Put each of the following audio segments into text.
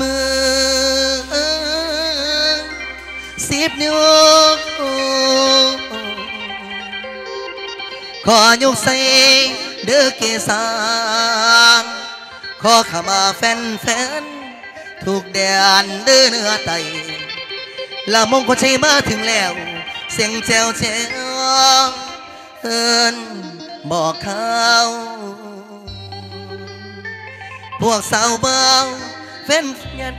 มือสิบนิ้วขอยกใส่เด้อเกสางขอขมาแฟนแฟนๆทุกแดนเด้อเนื้อไตละมงคลชัยมาถึงแล้ว เสียงแจวแจวเอินบอกเขาพวกสาวเบา แฟนยัน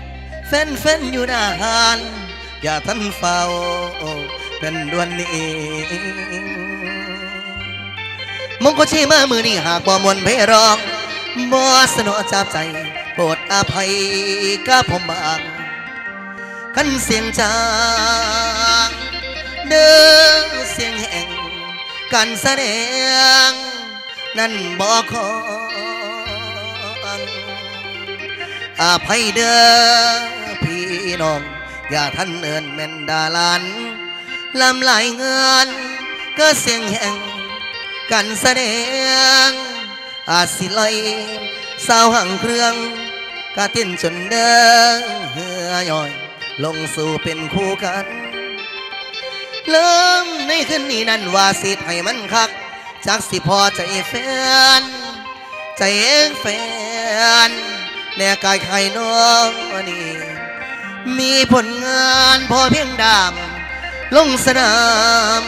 แฟนแฟนอยู่หน้าหานอย่าทันเฝ้าเป็นดวนนี้มงคลชีมามือนี้หากบ่มวนเพร้องบ่สนอจับใจโปรดอภัยกับผมบางขันเสียงจางเด้อเสียงแห่งการแสดง นั่นบ่ขอ อภัยเด้อพี่น้อง อย่าท่านเอินแม่นดาลันลำไหลเงินก็เสียงแห่งการแสดง อาจสิลอยสาวหังเครื่องกาเต้นจนเดินเหือย่อย ลงสู่เป็นคู่กัน เริ่มในคืนนี้นั้นว่าสิให้มันคัก จากสิพอใจแฟน ใจเองแฟน แน่กายไข่น้องนี่มีผลงานพอเพียงดามลงสนาม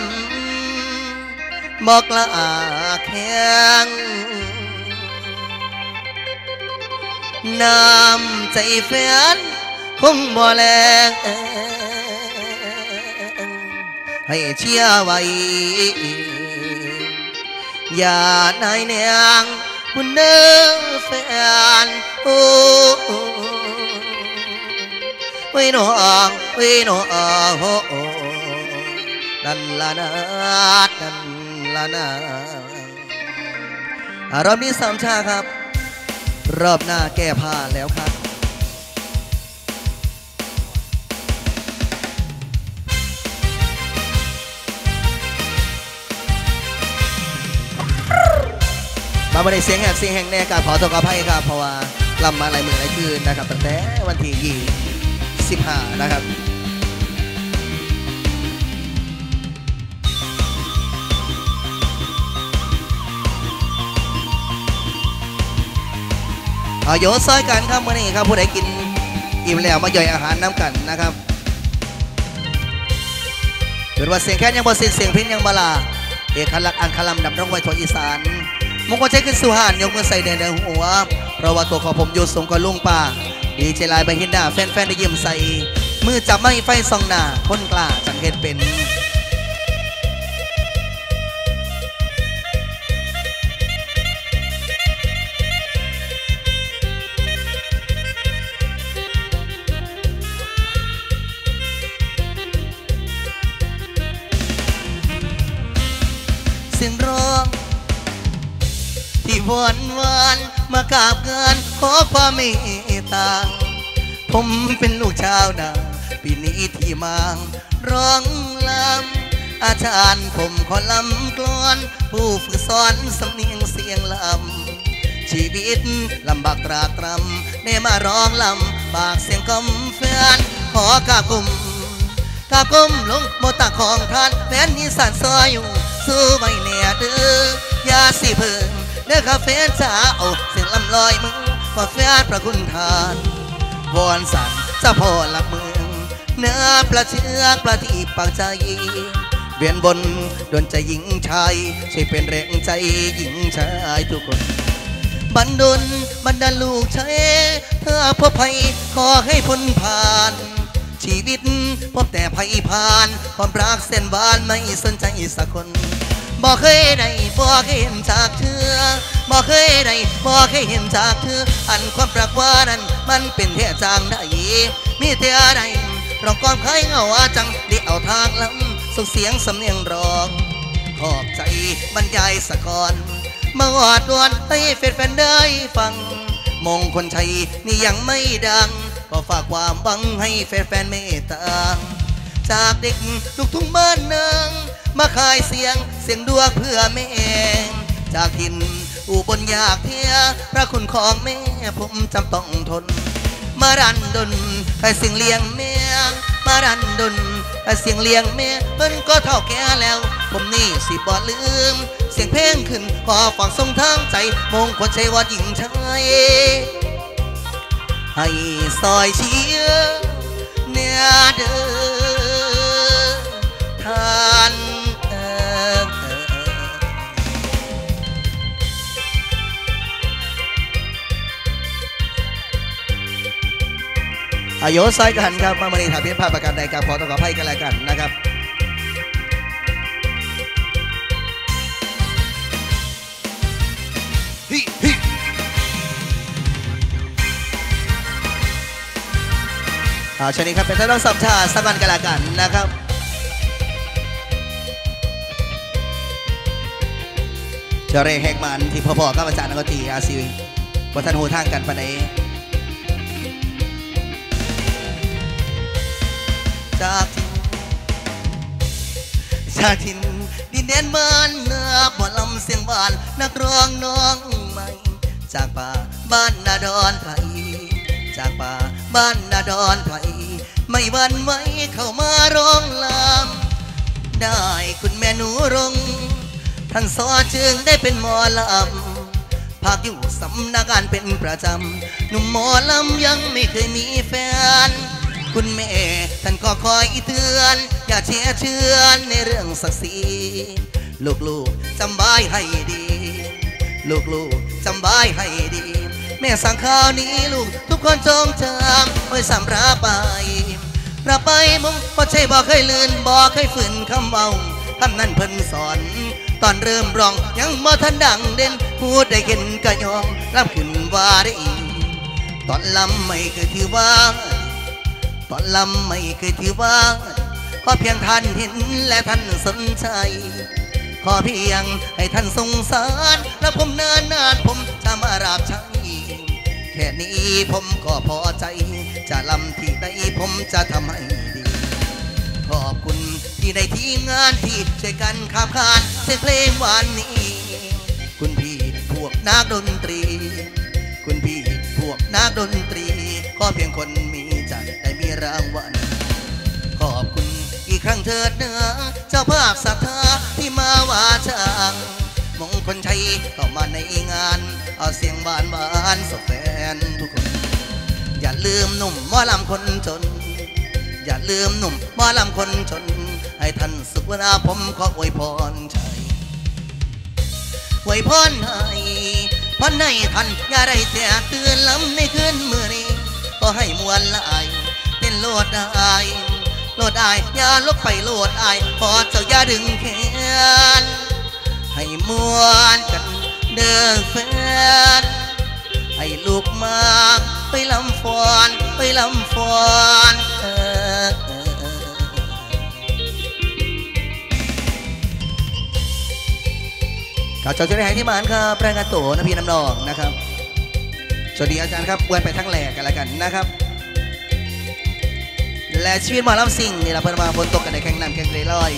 บอกละอาแข็งน้ำใจแฟนคงบ่แลงให้เชียร์ไว้อย่านายเนียง บุญเนื้อแฟนโอ้ไม่นองไม่นองโอ้ยนั่นละนาดนั่นละนาอารอบนี้สามชาครับ รอบหน้าแก้ผ้าแล้วครับ มาไม่ได้เสียงแหบเสียงแห่งแน่การขอโทษขออภัยครับเพราะว่าลำมาหลายมือหลายคืนนะครับตั้งแต่วันที่ยี่สิบห้านะครับเอาโยนซอยกันครับมื่อนี้ครับผู้ใดกินอิ่มแล้วมาย่อยอาหารน้ำกันนะครับเกิดว่าเสียงแค่ยังบ่เสิ้นเสียงพินยังบลาเอกลักษณ์อังคลัมดับร้องไว้ทวอีสาน มงคลใจขึ้นสุหานยกมือใส่แดงแดงหัวเพราะว่าตัวของผมโยสงกับลุงป่าดีเจลายไปเห็นหน้าแฟนๆได้ยิ้มใส่มือจับไม้ไฟส่องหน้าคนกล้าจังเห็นเป็นานมากาบเกินขอความเมตตา ผมเป็นลูกชาวนาปีนี้ที่มางร้องลำอาจารย์ผมขอลำกลอน ผู้ฝึกสอนสำเนียงเสียงลำ ชีวิตลำบากตรากตรำได้มาร้องลำปากเสียงกำแฟนขอกราบกลุ่มกาก้มลงโมตาของท่านแฟนนิสานซอยอยู่ สู้ไว้เนี่ยเด้อยาสิเพิ่งเด้อคาเฟ่จ้าเอา ลำลอยมือว่าแฟนพระคุณทานวอนสันเจ้าพ่อหลักเมืองเนื้อประเชือกประทีปปากใจเวียนบนดวนใจหญิงชายช่วยเป็นแรงใจหญิงชายทุกคนบันดลบันดาลูกชายเธอพบภัยขอให้พ้นผ่าน ชีวิตพบแต่ภัยผ่าน ความรักเส้นหวานไม่สนใจสักคนบอกเคยได้บอกเคยเห็นจากเธอ บอกเคยได้บอกเคยเห็นจากเธออันความรักว่านั้นมันเป็นแท้จางได้มีแต่อะไรรองก่อนเคยเหงาว่าจังได้เอาทางลำส่งเสียงสำเนียงร้องขอบใจบรรยายสะกอนมาวาดวนให้แฟนๆได้ฟัง มงคลชัยนี่ยังไม่ดัง ก็ฝากความหวังให้แฟนๆเมตตาจากเด็กลูกทุ่งบ้านนางมาขายเสียงเสียงดวงเพื่อแม่จากถิ่น อุบลอยากเทียพระคุณของแม่ผมจำต้องทน มารันดนให้เสียงเลี้ยงแม่มารันดนให้เสียงเลี้ยงแม่เพิ่นก็เท่าแก่แล้ว ผมนี่สิบ่ลืม เสียงเพลงขึ้นขอฟังทรงทางใจมงคลชัยว่าหญิงชายให้ซอยเชียเนี่ยเด้อท่าน อายุไซกันครับมาบริฐานเพียรภาพประการใดกับขอต้องขอให้กันแล้วกันนะครับฮิฮิอ่าชนี้ครับเป็นท่านต้องสัมชาสักวันกันแล้วกันนะครับเจเรแฮกมันที่พ่อๆกับอาจารย์นักดนตรีอาซีวัฒนหูทางกันปะไหน จากทินจาทินดินแดนบ้านเนื้อบ่ลำเสียงหวานนักร้องน้องใหม่ จากป่าบ้านนาดอนไผ่จากป่าบ้านนาดอนไผ่ไม่วันไหวเข้ามาร้องลำได้คุณแม่หนูรงท่านสอจึงได้เป็นหมอลำภาคอยู่สำนักงานเป็นประจำหนุ่มหมอลำยังไม่เคยมีแฟน คุณแม่ท่านก็คอยเตือน อย่าเชื่อเชื่อในเรื่องศักดิ์ศรีลูกๆจำบายให้ดี ลูกๆจำบายให้ดี แม่สั่งข้าวนี้ลูกทุกคนจงจำไว้สำรับไปรับไปมุงบ่ใช่บอกเคยลื่นบอกเคยฝืนคำเบาคำนั้นเพิ่นสอน ตอนเริ่มร้องยังบ่ทันดังเด่นพูดได้เห็นก็ยอมรับขึ้นว่าได้อีกตอนลำไม่เคยถือว่า ตอนลำไม่เคยถือว่าขอเพียงท่านเห็นและท่านสนใจ ขอเพียงให้ท่านสงสาร และผมเนานนานผมจะมาราบใช้แค่นี้ผมก็พอใจ จะลำที่ใดผมจะทำให้ดี ขอบคุณที่ได้ทีมงานที่ช่วยกันขับขานเสียงเพลงหวานนี้ คุณพี่พวกนักดนตรี คุณพี่พวกนักดนตรี ขอเพียงคนมี รางวัลขอบคุณอีกครั้งเถิดเนื้อเจ้าภาพศรัทธาที่มาว่าจ้างมงคลชัยเข้ามาในงาน เอาเสียงบานบานสบแฟนทุกคน อย่าลืมหนุ่มหมอลำคนจน อย่าลืมหนุ่มหมอลำคนจน ให้ท่านสุขเวลาผมขออวยพรชัยอวยพรให้พรให้ท่านอย่าได้แต่ตื่นลำในคืนมือนี้ ก็ให้มวลลาย นโลดอายโลดอายอย่าลบไปโลดอายพอเจ้าอย่าดึงแขนให้มวนกันเด้อแฟนให้ลูกมาไปลำฟอนไปลำฟอนเออเออเออข่าวจอจุดแห่งที่มานครับรายงานตัวนะพี่น้ำนองนะครับ สวัสดีอาจารย์ครับอวนไปทั้งแหลกกันแล้วกันนะครับ และชีวิตหมอลำสิ่งนี่เราเพิ่นมาฝนตกกันในแข่งน้ำแข่งเรลอย